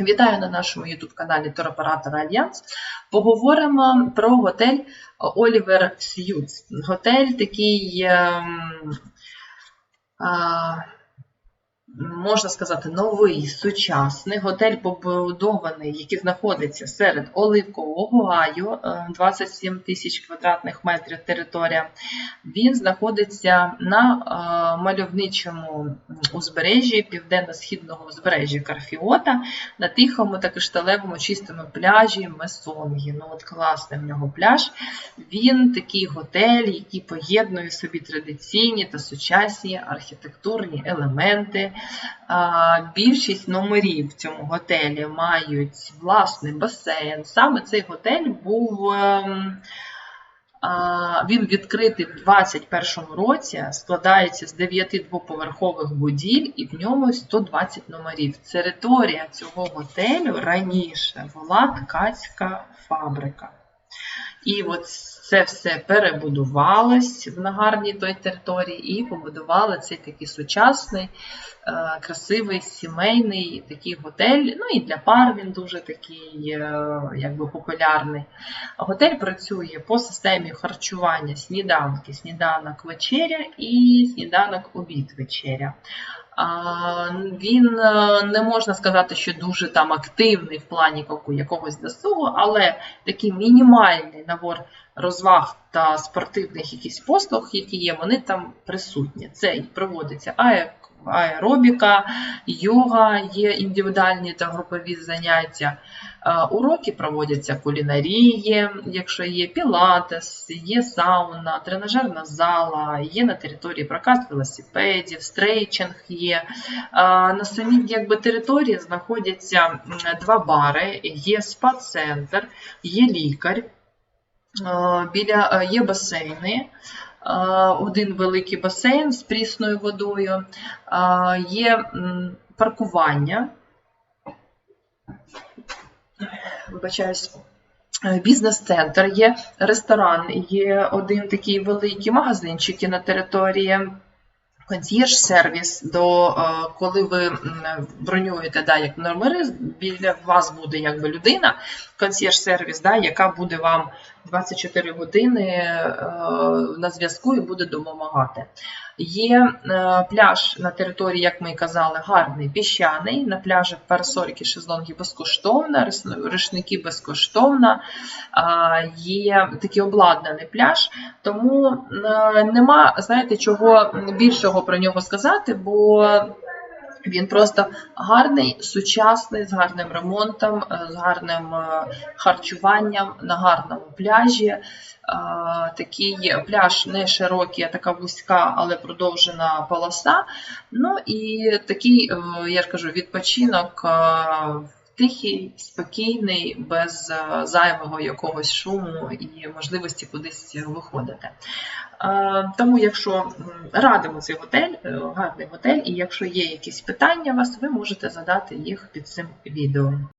Вітаю на нашому youtube каналі Туроператор Альянс. Поговоримо про готель Oliver Сьюз. Готель такий, Е, а, можна сказати, новий, сучасний. Готель побудований, який знаходиться серед Оливкового гаю, е, 27 тисяч квадратних метрів територія. Він знаходиться на е, мальовничому узбережжі, південно-східного узбережжя Карфіота, на тихому та кришталевому чистому пляжі Месонгі. Ну от класний в нього пляж. Він такий готель, який поєднує в собі традиційні та сучасні архітектурні елементи. Більшість номерів в цьому готелі мають власний басейн. Саме цей готель був. ем, Він відкритий в 2021 році, складається з 9 двоповерхових будівель і в ньому 120 номерів. Територія цього готелю раніше була ткацька фабрика. І от це все перебудувалось в нагарній той території і побудували цей такий сучасний, е, красивий, сімейний такий готель. Ну і для пар він дуже такий е, якби популярний. Готель працює по системі харчування сніданки, сніданок вечеря і сніданок обід вечеря. Він е, не можна сказати, що дуже там активний в плані якогось досугу, але такий мінімальний набор розваг та спортивних якісь послуг, які є, вони там присутні. Це і проводиться аеробіка, йога, є індивідуальні та групові заняття. Е, Уроки проводяться кулінарії, якщо є пілатес, є сауна, тренажерна зала, є на території прокат велосипедів, стрейчинг є. Е, На самій якби, території знаходяться два бари, є спа-центр, є лікар, е, біля є басейни. Е, Один великий басейн з прісною водою, е, є паркування. Е, Бізнес-центр є, ресторан, є один такий великий магазинчик на території. Консьєрж-сервіс, до е, коли ви бронюєте да, як номери, біля вас буде якби людина, консьєрж-сервіс, да, яка буде вам 24 години е, на зв'язку і буде допомагати. Є е, пляж на території, як ми і казали, гарний піщаний. На пляжі парасольки, шезлонги безкоштовно, рушники безкоштовно. Є такий обладнаний пляж, тому е, нема, знаєте, чого більшого про нього сказати, бо він просто гарний, сучасний, з гарним ремонтом, е, з гарним е, харчуванням на гарному пляжі. Е, Такий пляж не широкий, а така вузька, але продовжена полоса. Ну і такий, я ж кажу, відпочинок тихий, спокійний, без е, зайвого якогось шуму і можливості кудись виходити. Е, Тому, якщо радимо цей готель, е, гарний готель, і якщо є якісь питання у вас, ви можете задати їх під цим відео.